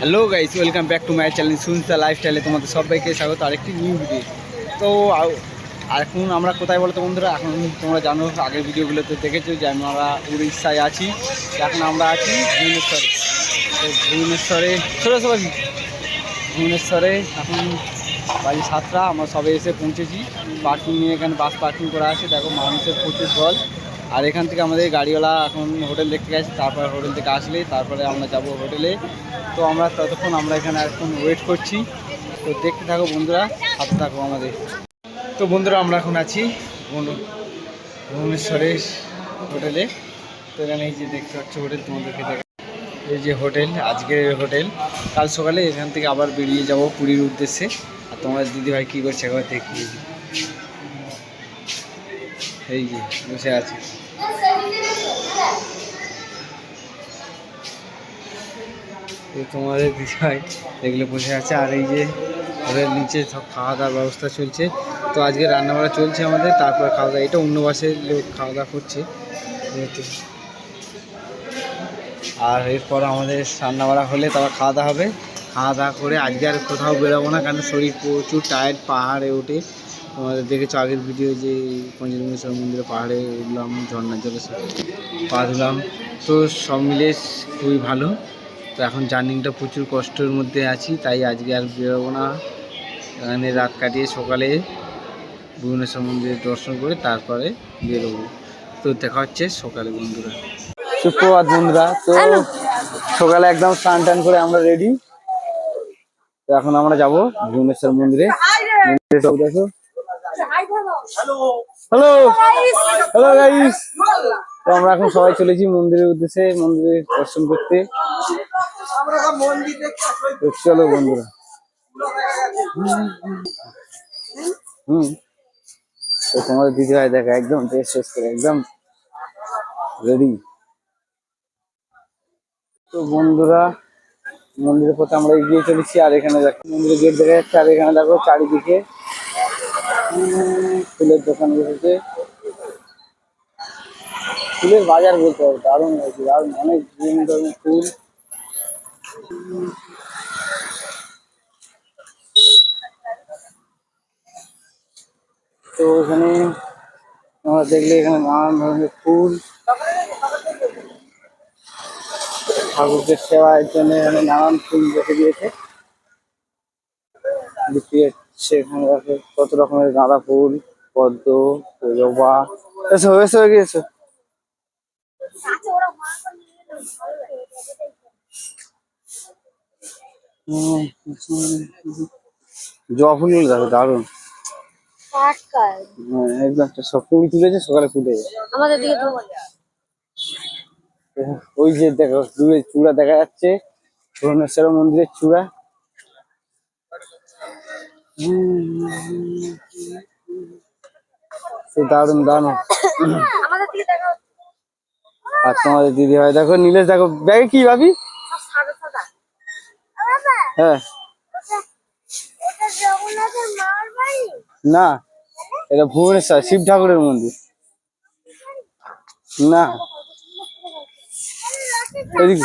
Hello guys welcome back to my channel সুনতা লাইফস্টাইলে তোমাদের সবাইকে স্বাগত, আরেকটি নিউ ভিডিও তো। এখন আমরা কোথায় বলতো বন্ধুরা? এখন তোমরা জানো, আগের ভিডিওগুলোতে দেখেছ যে আমরা উড়িষ্যায় আছি। এখন আমরা আছি ভুবনেশ্বরে। তো ভুবনেশ্বরে ছোটো সবাই। ভুবনেশ্বরে এখন বাড়ি সাতটা, আমরা সবে এসে পৌঁছেছি। পার্কিং নিয়ে এখানে বাস পার্কিং করা আছে। দেখো মানুষের প্রচুর জল আর এখান থেকে আমাদের গাড়িওয়ালা এখন হোটেল দেখতে গেছে, তারপর হোটেল থেকে আসলে, তারপরে আমরা যাব হোটেলে। তো আমরা ততক্ষণ আমরা এখানে এখন ওয়েট করছি। তো দেখতে থাকো বন্ধুরা, সাথে থাকো আমাদের। তো বন্ধুরা, আমরা এখন আছি ভুবন- ভুবনেশ্বরের হোটেলে। তো এখানে এই যে দেখতে পাচ্ছ হোটেল, তোমাদেরকে দেখা এই যে হোটেল, আজকের হোটেল। কাল সকালে এখান থেকে আবার বেরিয়ে যাব পুরীর উদ্দেশ্যে। আর তোমার দিদিভাই কী করছে একবার দেখিয়ে দিই। এই যে, বসে আছে। তোমাদের দিদিভাই এগুলো বসে আছে, আর এই যে ওদের নিচে সব খাওয়া দাওয়ার ব্যবস্থা চলছে। তো আজকে রান্নাবাড়া চলছে আমাদের, তারপর খাওয়া দাওয়া এটা অন্য বাসের লোক খাওয়া দাওয়া করছে আর এরপর আমাদের রান্নাবাড়া হলে তারপর খাওয়া দাওয়া হবে। খাওয়া দাওয়া করে আজকে আর কোথাও বেরোবো না, কারণ শরীর প্রচুর টায়ার্ড পাহাড়ে ওঠে। তোমাদের দেখেছ আগের ভিডিও যে পঞ্চলিঙ্গেশ্বর মন্দিরে পাহাড়ে উঠলাম ঝর্ণার জলে সব পা ধুলাম। তো সব মিলে খুবই ভালো। তো এখন জার্নিংটা প্রচুর কষ্টের মধ্যে আছি তাই আজকে আর বেরোবো না। এখানে রাত কাটিয়ে সকালে ভুবনেশ্বর মন্দিরে দর্শন করে তারপরে বেরোবো। তো দেখা হচ্ছে সকালে বন্ধুরা। সুপ্রভাত বন্ধুরা। তো সকালে একদম স্নান টান করে আমরা রেডি তো এখন আমরা যাব ভুবনেশ্বর মন্দিরে। মন্দিরে দেখো। হ্যালো হ্যালো গাইস তো আমরা এখন সবাই চলেছি মন্দিরের উদ্দেশ্যে মন্দিরে দর্শন করতে। তো চলো বন্ধুরা। হুম। তো তোমাদের দিদি ভাই দেখা একদম ড্রেস শেষ করে একদম রেডি তো বন্ধুরা মন্দিরের পথে আমরা এগিয়ে চলেছি আর এখানে দেখো মন্দিরের গেট দেখা যাচ্ছে আর এখানে দেখো চারিদিকে ফুলের দোকান বসেছে ফুলের বাজার বলতে হবে, দারুণ হয়েছে, দারুণ, অনেক বিভিন্ন ধরনের ফুল। তো এখানে আমরা দেখলে এখানে নানান ধরনের ফুল। ঠাকুরকে সেবার জন্য এখানে নানান ফুল রেখে দিয়েছে। বিক্রি হচ্ছে এখানে দেখো কত রকমের গাঁদা ফুল পদ্ম জবা। এসো এসো এগিয়ে এসো। জবা দেখো দারুণ। হ্যাঁ, একদম সব ফুল তুলেছে সকালে ফুটে আমাদের দিকে ওই যে দেখো দূরে চূড়া দেখা যাচ্ছে ভুবনেশ্বর মন্দিরের চূড়া। দিকে দেখো আর তোমাদের দিদি ভাই, দেখো, নীলেশ, দেখো, ব্যাগে কি ভাবি? হ্যাঁ। না, এটা ভুবনেশ্বর, শিব ঠাকুরের মন্দির। না। এদিকে।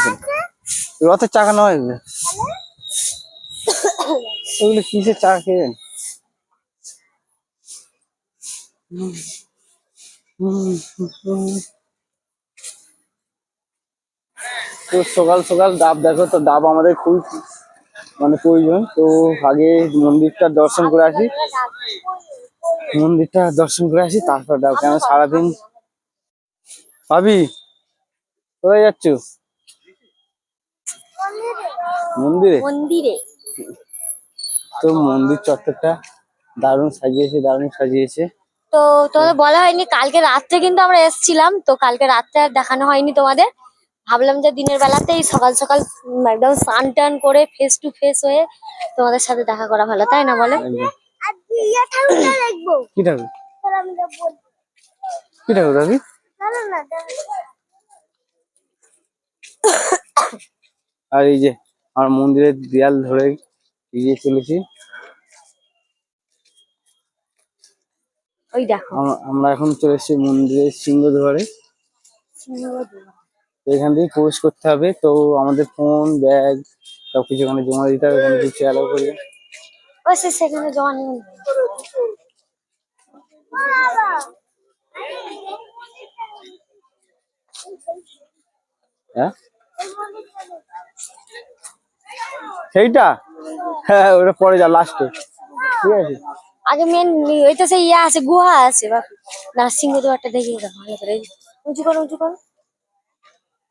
রথের চাকা নয় এগুলো কিসের চাকা খেয়ে তো সকাল সকাল ডাব, দেখো তো ডাব আমাদের খুব মানে প্রয়োজন। তো আগে মন্দিরটা দর্শন করে আসি। মন্দিরটা দর্শন করে আসি, তারপর ডাব। কেন সারাদিন? ভাবি, কোথায় যাচ্ছ? মন্দিরে? মন্দিরে। তো মন্দির চত্বরটা দারুণ সাজিয়েছে দারুণ সাজিয়েছে। তো তোমাদের বলা হয়নি কালকে রাত্রে কিন্তু আমরা এসেছিলাম তো কালকে রাত্রে আর দেখানো হয়নি তোমাদের। ভাবলাম যে দিনের বেলাতেই সকাল সকাল একদম স্নান টান করে ফেস টু ফেস হয়ে তোমাদের সাথে দেখা করা ভালো তাই না বলো? কি ঠাকুর? কি ঠাকুর আর এই যে আমার মন্দিরের দেয়াল ধরে এগিয়ে চলেছি ওই দেখো। আমরা এখন চলে এসেছি মন্দিরের সিংহদ্বারে। তো এখান থেকে প্রবেশ করতে হবে। তো আমাদের ফোন ব্যাগ সব কিছু ওখানে জমা দিতে হবে। ওখানে কিছু অ্যালাউ করবে সেখানে জমা হ্যাঁ? সেইটা? হ্যাঁ ওটা পরে যা লাস্টে ঠিক আছে? আগে মেন ওই তো সেই ইয়ে আছে গুহা আছে বা নার্সিং একটা দেখিয়ে দাও ভালো করে উঁচু করো উঁচু করো।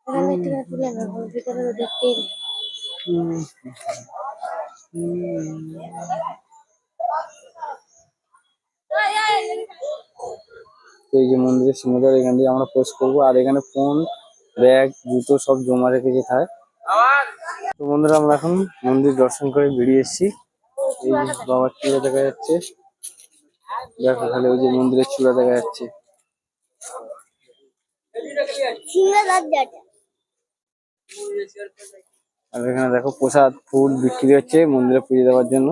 এখানে থেকে তুলে না ভিতরে দেখতেই এই যে মন্দিরের সিংহদ্বার এখান দিয়ে আমরা পোস্ট করব। আর এখানে ফোন ব্যাগ জুতো সব জমা রেখে যেতে হয় তো বন্ধুরা, আমরা এখন মন্দির দর্শন করে বেরিয়ে এসেছি। এই বাবার চূড়া দেখা যাচ্ছে। দেখো খালি ওই যে মন্দিরের চূড়া দেখা যাচ্ছে। আর এখানে দেখো প্রসাদ, ফুল বিক্রি হচ্ছে মন্দিরে পুজো দেওয়ার জন্য।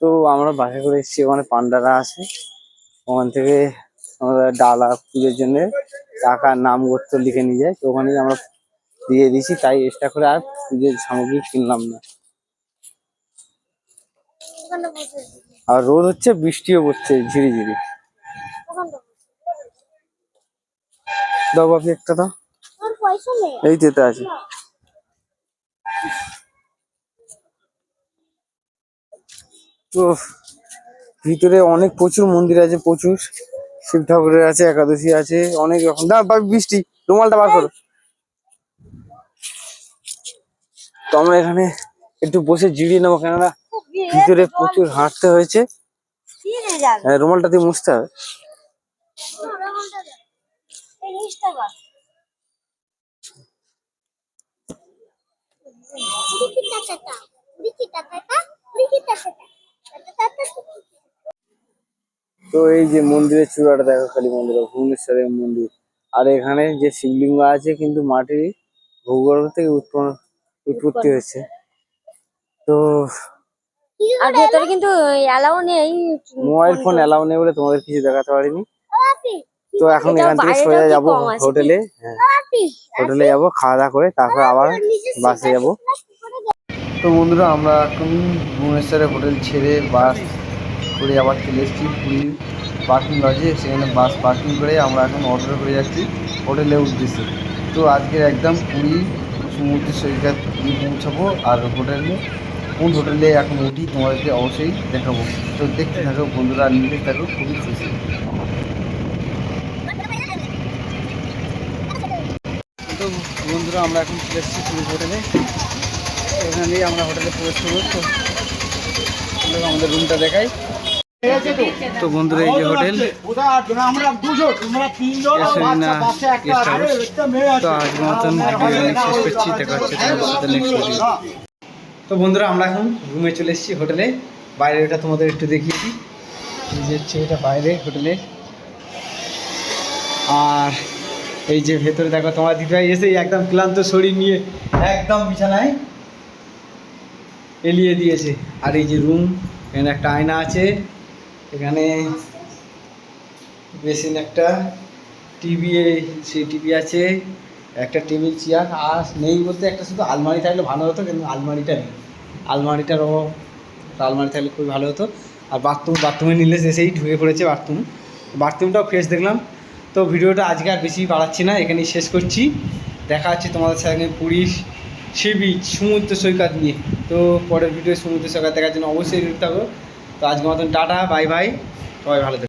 তো আমরা বাসে করে এসেছি, ওখানে পান্ডারা আছে। ওখান থেকে আমরা ডালা পুজোর জন্য টাকা নাম গোত্র লিখে নিয়ে যায়। তো ওখানে আমরা দিয়ে দিছি তাই এক্সট্রা করে আর পুজোর সামগ্রী কিনলাম না। আর রোদ হচ্ছে বৃষ্টিও পড়ছে ঝিরি ঝিরি। দাও বাপি একটা দাও। এই যেতে আছে। তো ভিতরে অনেক প্রচুর মন্দির আছে প্রচুর। শিব ঠাকুরের আছে একাদশী আছে অনেক রকম। দাও বাপি বৃষ্টি রুমালটা বার করো। তো আমরা এখানে একটু বসে জিরিয়ে নেব কেননা ভিতরে প্রচুর হাঁটতে হয়েছে। হ্যাঁ, রুমালটা দিয়ে মুছতে হবে। তো এই যে মন্দিরের চূড়াটা দেখো কালী মন্দির ভুবনেশ্বরের মন্দির। আর এখানে যে শিবলিঙ্গ আছে কিন্তু মাটির ভূগর্ভ থেকে উৎপন্ন উৎপত্তি হয়েছে। তো আর ভেতরে কিন্তু অ্যালাউ নেই। মোবাইল ফোন অ্যালাউ নেই বলে তোমাদের কিছু দেখাতে পারিনি। তো এখন এখান থেকে সোজা যাব? হোটেলে হ্যাঁ। হোটেলে যাব খাওয়া দাওয়া করে তারপর আবার বাসে যাব। তো বন্ধুরা আমরা এখন ভুবনেশ্বরে হোটেল ছেড়ে বাস করে আবার চলে এসেছি। পুরী পার্কিং লজে সেখানে বাস পার্কিং করে আমরা এখন অর্ডার করে যাচ্ছি হোটেলের উদ্দেশ্যে। তো আজকের একদম পুরী সমুদ্র সৈকত গিয়ে পৌঁছাবো আর হোটেলে কোন হোটেলে এখন উঠি তোমাদেরকে অবশ্যই দেখাবো। তো দেখতে থাকো, বন্ধুরা নিতে থাকো, খুবই খুশি। তো বন্ধুরা, আমরা এখন চলে এসেছি পুরী হোটেলে। এখানেই আমরা হোটেলে প্রবেশ করব। তো আমাদের রুমটা দেখাই। তো বন্ধুরা এই যে হোটেল। তো আজকের মতন ভিডিও শেষ করছি দেখা হচ্ছে তোমাদের সাথে নেক্সট ভিডিও তো বন্ধুরা আমরা এখন রুমে চলে এসেছি হোটেলে। বাইরে ওটা তোমাদের একটু দেখিয়েছি। এই যে হচ্ছে এটা বাইরে হোটেলে। আর এই যে ভেতরে দেখো তোমার দিদিভাই এসে একদম ক্লান্ত শরীর নিয়ে একদম বিছানায় এলিয়ে দিয়েছে। আর এই যে রুম এখানে একটা আয়না আছে। এখানে বেসিন একটা টিভি, সেই টিভি আছে, একটা টেবিল, চেয়ার, আর নেই বলতে একটা শুধু আলমারি থাকলে ভালো হতো, কিন্তু আলমারিটা নেই। আলমারিটারও একটা আলমারি থাকলে খুবই ভালো হতো। আর বাথরুম, বাথরুমে নিলে এসেই ঢুকে পড়েছে বাথরুম। বাথরুমটাও ফ্রেশ দেখলাম। তো ভিডিওটা আজকে আর বেশি বাড়াচ্ছি না, এখানেই শেষ করছি। দেখা হচ্ছে তোমাদের সঙ্গে পুরীর সি বিচ সমুদ্র সৈকত নিয়ে। তো পরের ভিডিও সমুদ্র সৈকত দেখার জন্য অবশ্যই থাকো। তো আজকের মতন টাটা বাই বাই সবাই ভালো